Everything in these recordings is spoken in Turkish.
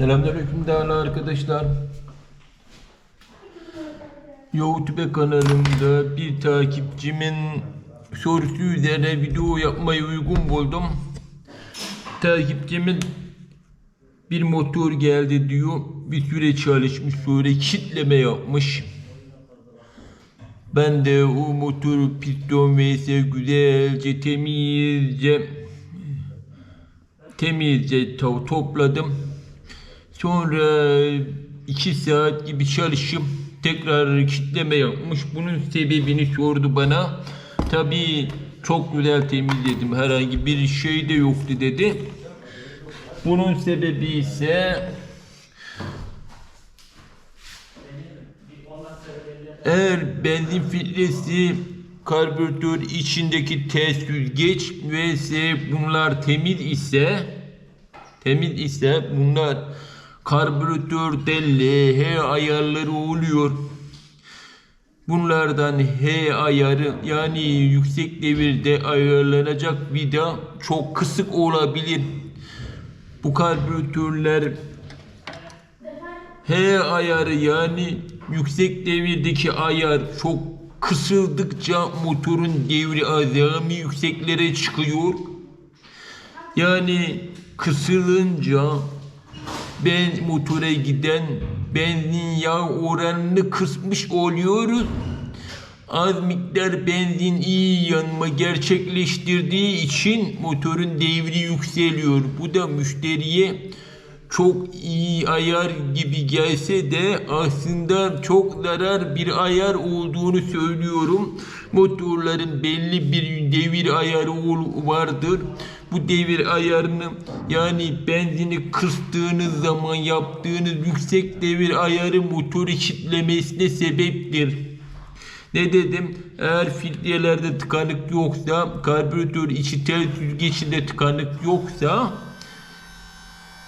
Selamünaleyküm değerli arkadaşlar. YouTube kanalımda bir takipçimin sorusu üzerine video yapmayı uygun buldum. Takipçimin bir motor geldi diyor. Bir süre çalışmış sonra kitleme yapmış. Ben de o motoru piston vs güzelce temizce temizce to- topladım. Sonra iki saat gibi çalışıp tekrar kitleme yapmış. Bunun sebebini sordu bana. Tabii çok güzel temizledim. Herhangi bir şey de yoktu dedi. Bunun sebebi ise eğer benzin filtresi karbüratör içindeki ters süzgeç vs bunlar temiz ise temiz ise bunlar karbüratörde LH ayarları oluyor. Bunlardan H ayarı yani yüksek devirde ayarlanacak vida çok kısık olabilir. Bu karbüratörler H ayarı yani yüksek devirdeki ayar çok kısıldıkça motorun devri azami yükseklere çıkıyor. Yani kısılınca ben motora giden benzin yağ oranını kısmış oluyoruz. Az miktar benzin iyi yanma gerçekleştirdiği için motorun devri yükseliyor. Bu da müşteriye çok iyi ayar gibi gelse de aslında çok zarar bir ayar olduğunu söylüyorum. Motorların belli bir devir ayarı vardır. Bu devir ayarını yani benzini kıstığınız zaman yaptığınız yüksek devir ayarı motoru kitlemesine sebeptir. Ne dedim? Eğer filtrelerde tıkanık yoksa, karbüratör içi tel süzgecinde tıkanık yoksa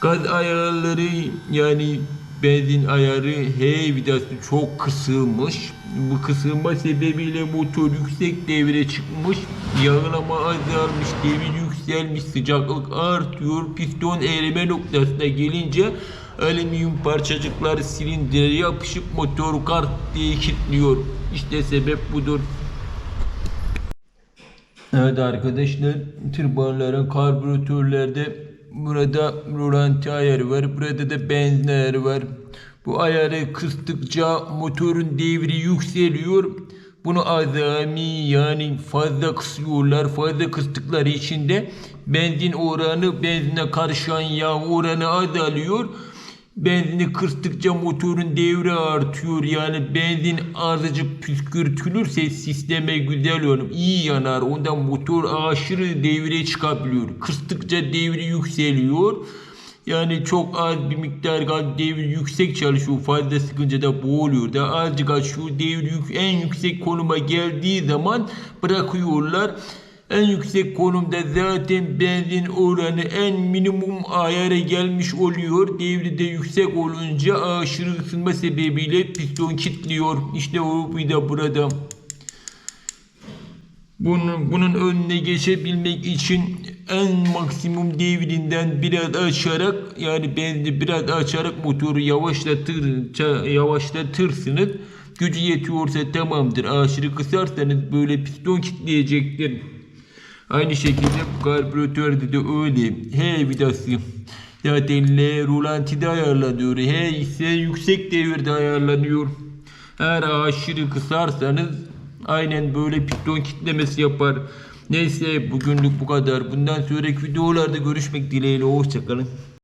Gaz ayarları yani benzin ayarı H vidası çok kısılmış. Bu kısılma sebebiyle motor yüksek devre çıkmış. Yağlama azalmış, devir yükselmiş, sıcaklık artıyor. Piston eğrime noktasına gelince alüminyum parçacıklar silindire yapışıp motor kart diye kilitliyor. İşte sebep budur. Evet arkadaşlar tırbanların karbüratörlerde burada rolanti ayarı var. Burada da benzin ayarı var. Bu ayarı kıstıkça motorun devri yükseliyor. Bunu azami yani fazla kısıyorlar. Fazla kıstıkları için de benzin oranı benzine karışan yağ oranı azalıyor. Benzini kıstıkça motorun devri artıyor. Yani benzin azıcık püskürtülürse sisteme güzel olur. iyi yanar. Ondan motor aşırı devre çıkabiliyor. Kıstıkça devri yükseliyor. Yani çok az bir miktar gaz devir yüksek çalışıyor. Fazla sıkınca da boğuluyor. Da azıcık açıyor. Devir yük, en yüksek konuma geldiği zaman bırakıyorlar. En yüksek konumda zaten benzin oranı en minimum ayara gelmiş oluyor. Devri de yüksek olunca aşırı ısınma sebebiyle piston kilitliyor. İşte o vida burada. Bunun, bunun önüne geçebilmek için en maksimum devrinden biraz açarak yani benzini biraz açarak motoru yavaşlatır, yavaşlatırsınız. Gücü yetiyorsa tamamdır. Aşırı kısarsanız böyle piston kilitleyecektir. Aynı şekilde karbüratörde de öyle. H vidası zaten L rolantide ayarlanıyor. H ise yüksek devirde ayarlanıyor. Eğer aşırı kısarsanız aynen böyle piston kitlemesi yapar. Neyse bugünlük bu kadar. Bundan sonraki videolarda görüşmek dileğiyle. Hoşçakalın.